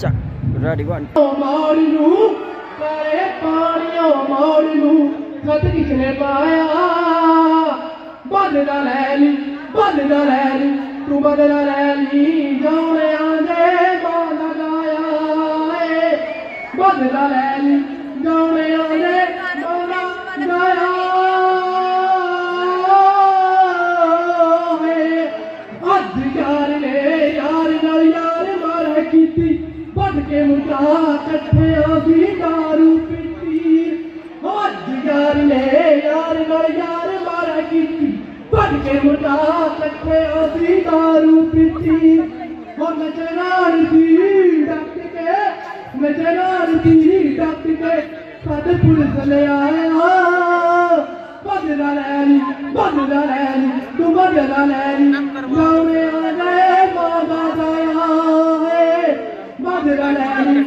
चक ready one पाया बदला लैली बदला लैली तू बदला लैली जाने आजे बादा गाया बदला लैली जाने आजे अज यार ने यार यार मारा की पढ़ के मुका कट्ठे दारू पीती आज यार ने यार ना यार मारा कीती पढ़ के मुका कट्ठे दारू पीती और नजरान दी डट के नजरान दी डट के साडे पुलिस ले आया। बदला लैनी बदला लैनी तू बदला लैनी Hallelujah.